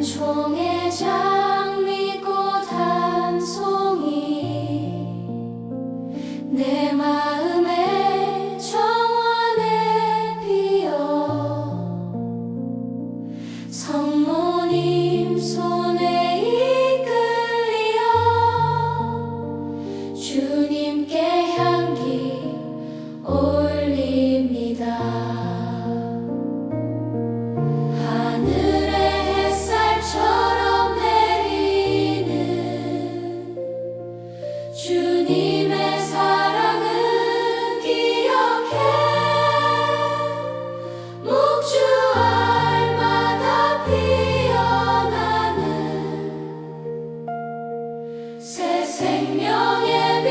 은총의 자.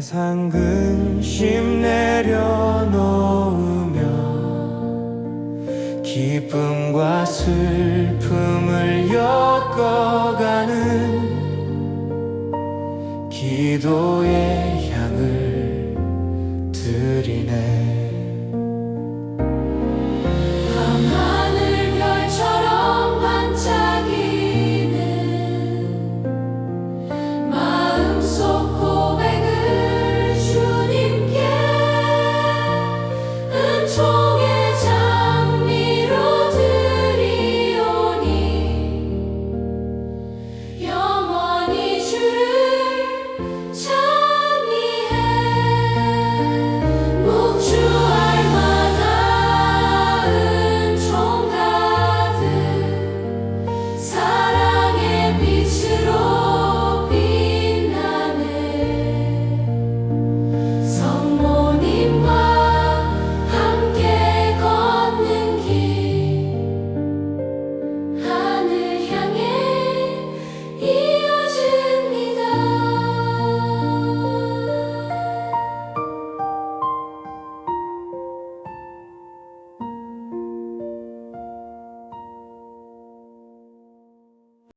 세상 근심 내려놓으며 기쁨과 슬픔을 엮어가는 기도의 향을 드리네